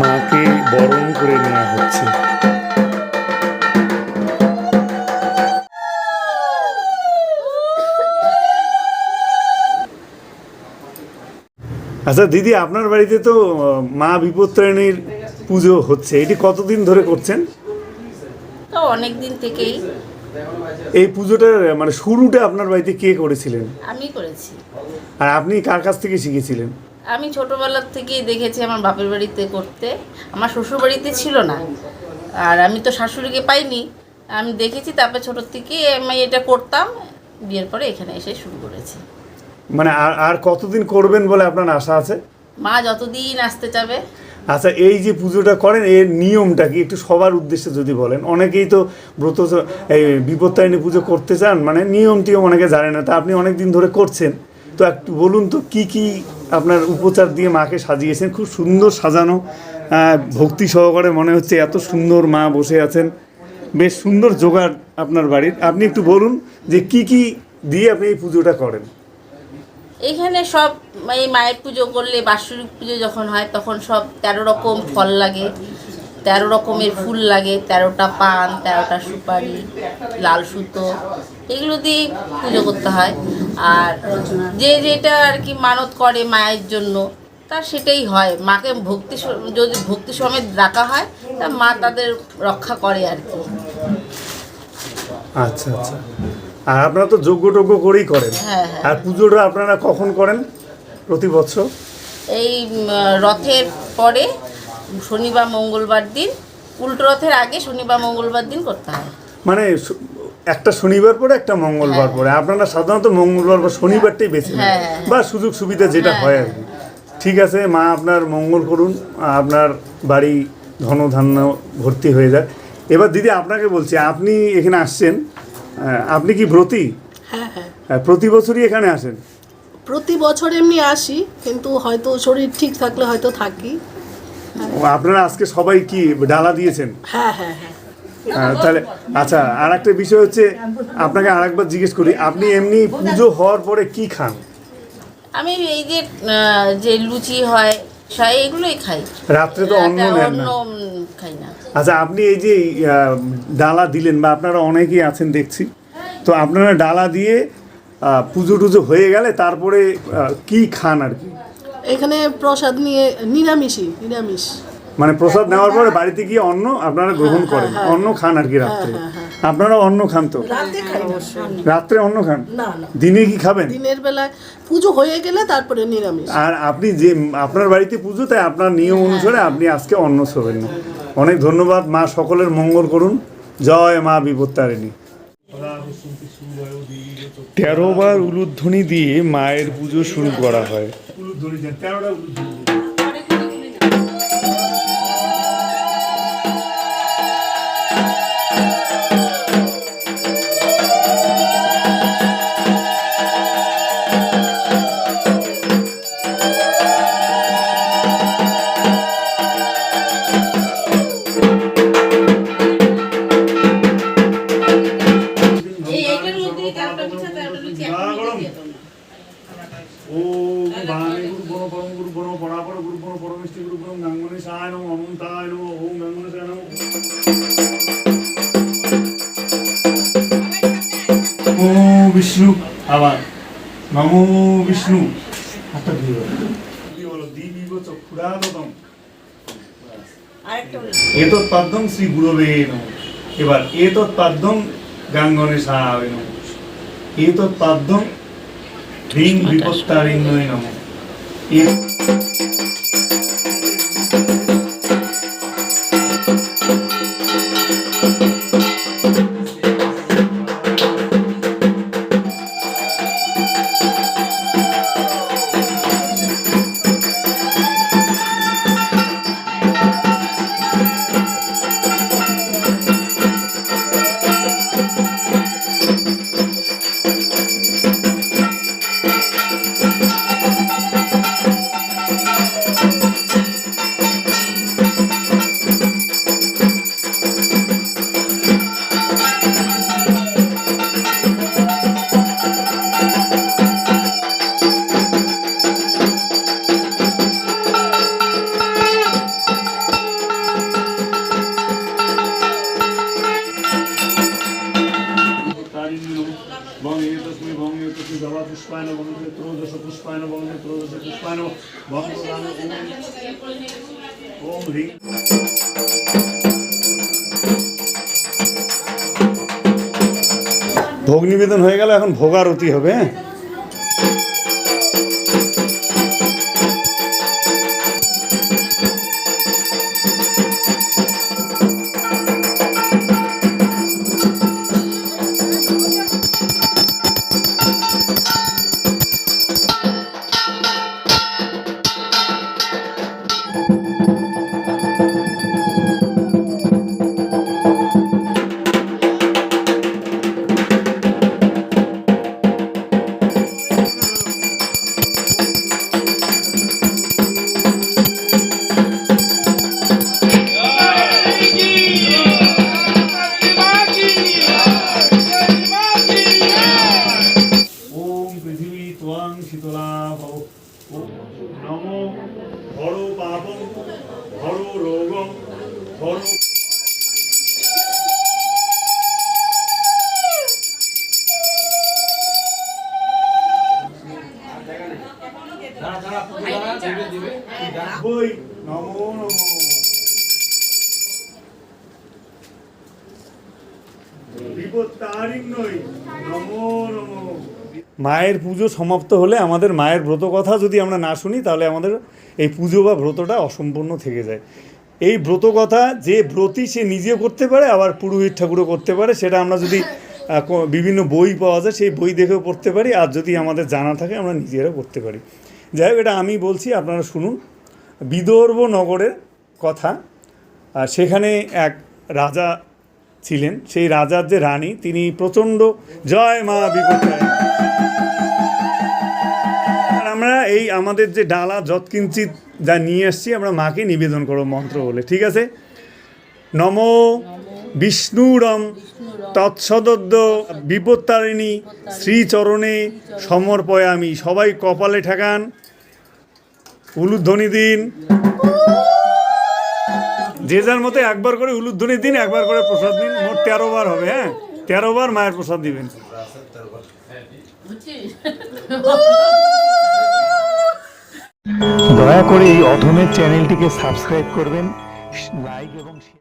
মাকে বরণ করে নেওয়া হচ্ছে। আচ্ছা দিদি আপনার বাড়িতে তো মা বিপত্তারিণীর পুজো হচ্ছে। এটি কতদিন ধরে করছেন? তো অনেক দিন থেকেই। এই পুজোটার মানে শুরুটা আপনার বাড়িতে কে করেছিলেন? আমি করেছি। আর আপনি কার কাছ থেকে শিখেছিলেন? আমি ছোটোবেলার থেকেই দেখেছি আমার বাপের বাড়িতে করতে। আমার শ্বশুর বাড়িতে ছিল না। আর আমি তো শাশুড়িকে পাইনি। আমি দেখেছি তারপর ছোটোর থেকে আমি এটা করতাম। বিয়ের পরে এখানে এসে শুরু করেছি। মানে আর আর কতদিন করবেন বলে আপনার আশা আছে? মা যতদিন আসতে চাবে। আচ্ছা এই যে পুজোটা করেন এর নিয়মটা কি? একটু সবার উদ্দেশ্যে যদি বলেন। অনেকেই তো ব্রত এই বিপত্তারিণী পুজো করতে চান মানে নিয়ম টিয়ম অনেকে জানে না। তা আপনি অনেক দিন ধরে করছেন। তো একটু বলুন তো কি কি আপনার উপচার দিয়ে মাকে সাজিয়েছেন। খুব সুন্দর সাজানো ভক্তি সহকারে মনে হচ্ছে এত সুন্দর মা বসে আছেন। বেশ সুন্দর জোগাড় আপনার বাড়ির। আপনি একটু বলুন যে কি কি দিয়ে আপনি এই পুজোটা করেন? এখানে সব এই মায়ের পুজো করলে বাৎসরিক পুজো যখন হয়, তখন সব তেরো রকম ফল লাগে। তেরো রকমের ফুল লাগে তেরোটা পান তেরোটা সুপারি লাল সুতো এগুলো দিয়ে পুজো করতে হয়। আর যে যেটা আর কি মানত করে মায়ের জন্য তার সেটাই হয়। মাকে ভক্তি যদি ভক্তি সমেত ডাকা হয় তা মা তাদের রক্ষা করে আর কি। আচ্ছা আচ্ছা। আর আপনারা তো যজ্ঞ টজ্ঞ করেই করেন। হ্যাঁ, হ্যাঁ। আর পুজোটা আপনারা কখন করেন প্রতি বছর? এই রথের পরে শনিবার মঙ্গলবার দিন উল্টো রথের আগে শনিবার মঙ্গলবার দিন করতে হয়। মানে একটা শনিবার পরে একটা মঙ্গলবার পরে। আপনারা সাধারণত মঙ্গলবার বা শনিবারটাই বেছে নেন। হ্যাঁ, হ্যাঁ। বা সুযোগ সুবিধা যেটা হ্যাঁ, হয় আর কি। ঠিক আছে মা আপনার মঙ্গল করুন আপনার বাড়ি ধন ধান্য ভর্তি হয়ে যায়। এবার দিদি আপনাকে বলছি আপনি এখানে আসছেন আপনি কি ব্রতী? হ্যাঁ। হ্যাঁ প্রতি বছরই এখানে আসেন? প্রতি বছর এমনি আসি কিন্তু হয়তো শরীর ঠিক থাকলে হয়তো থাকি। আপনারা আজকে সবাই কি ডালা দিয়েছেন? হ্যাঁ হ্যাঁ হ্যাঁ। তাহলে আচ্ছা আর একটা বিষয় হচ্ছে আপনাকে আরেকবার জিজ্ঞেস করি আপনি এমনি পুজো হওয়ার পরে কি খান? আমি এই যে যে লুচি হয় সা- এগুলোই খাই। রাত্রে তো অন্ন নেন না। খাই না। আচ্ছা আপনি এই যে ডালা দিলেন বা আপনারা অনেকেই আছেন দেখছি। তো আপনারা ডালা দিয়ে পুজো টুজো হয়ে গেলে তারপরে কি খান আর কি? এখানে প্রসাদ নিয়ে নিরামিষই নিরামিষ। মানে প্রসাদ নেওয়ার পরে বাড়িতে গিয়ে অন্ন আপনারা গ্রহণ করেন অন্ন খান আর কি রাত্রে। আপনারা অন্ন খান তো? রাতে রাত্রে অন্ন খান? না না। দিনে কি খাবেন? দিনের বেলায় পুজো হয়ে গেলে তারপরে নিরামিষ। আর আপনি যে আপনার বাড়িতে পুজো তাই আপনার নিয়ম অনুসারে আপনি আজকে অন্ন ছোবেন না অনেক ধন্যবাদ মা সকলের মঙ্গল করুন। জয় মা বিপত্তারিণী। তেরো বার উলুধ্বনি দিয়ে মায়ের পুজো শুরু করা হয়। উলুধ্বনি তেরোটা ওম বাণী গুরু বন পরম গুরু বন পরাপর গুরু বন পরমেষ্টি গুরু বন গাঙ্গনে সায় নম অনন্তায় নম ওম গাঙ্গনে সায় নম ও বিষ্ণু আবার। নমো বিষ্ণু। হাতটা দিয়ে বলো দিয়ে বলো? দিবিব চক্ষুরাদতম এতৎ পাদ্যম শ্রী গুরবে নম। এবার এতৎ পাদ্যম গাঙ্গনে সায় নম এতৎ পাদ্যম রিং বিপত্তারিণ্যই নম নম বঙ্গে তুমি বঙ্গে তস্মে জবা পুষ্পায় নম বঙ্গে ত্রোদশ পুষ্পায় নম বঙ্গে ত্রোদশ পুষ্পায় নম বঙ্গে ওম হ্রিং। ভোগ নিবেদন হয়ে গেল, এখন ভোগারতি হবে হ্যাঁ? মায়ের পুজো সমাপ্ত হলে আমাদের মায়ের ব্রত কথা যদি আমরা না শুনি, তাহলে আমাদের এই পুজো বা ব্রতটা অসম্পূর্ণ থেকে যায়। এই ব্রত কথা যে ব্রতী সে নিজে করতে পারে, আবার পুরোহিত ঠাকুরও করতে পারে, সেটা আমরা যদি বিভিন্ন বই পাওয়া যায়, সেই বই দেখেও পড়তে পারি, আর যদি আমাদের জানা থাকে, আমরা নিজেরাও করতে পারি। যাই হোক, এটা আমি বলছি, আপনারা শুনুন। বিদর্ভ নগরের কথা সেখানে এক রাজা ছিলেন, সেই রাজার যে রানী, তিনি প্রচণ্ড জয় মা বিপত্তায় আর আমরা এই আমাদের যে ডালা যৎকিঞ্চিত যা নিয়ে আসছি আমরা মাকে নিবেদন করো মন্ত্র বলে, ঠিক আছে? নম বিষ্ণুরম তৎসদদ্য বিপত্তারিণী শ্রীচরণে সমর্পয়ামি। সবাই কপালে ঠেকান। উলুধ্বনি দিন। যে যার মতো একবার করে উলুধ্বনি দিন, একবার করে প্রসাদ দিন মোট তেরো বার হবে হ্যাঁ? তেরো বার মায়ের প্রসাদ দিবেন। দয়া করে এই অধমের চ্যানেলটিকে সাবস্ক্রাইব করবেন, লাইক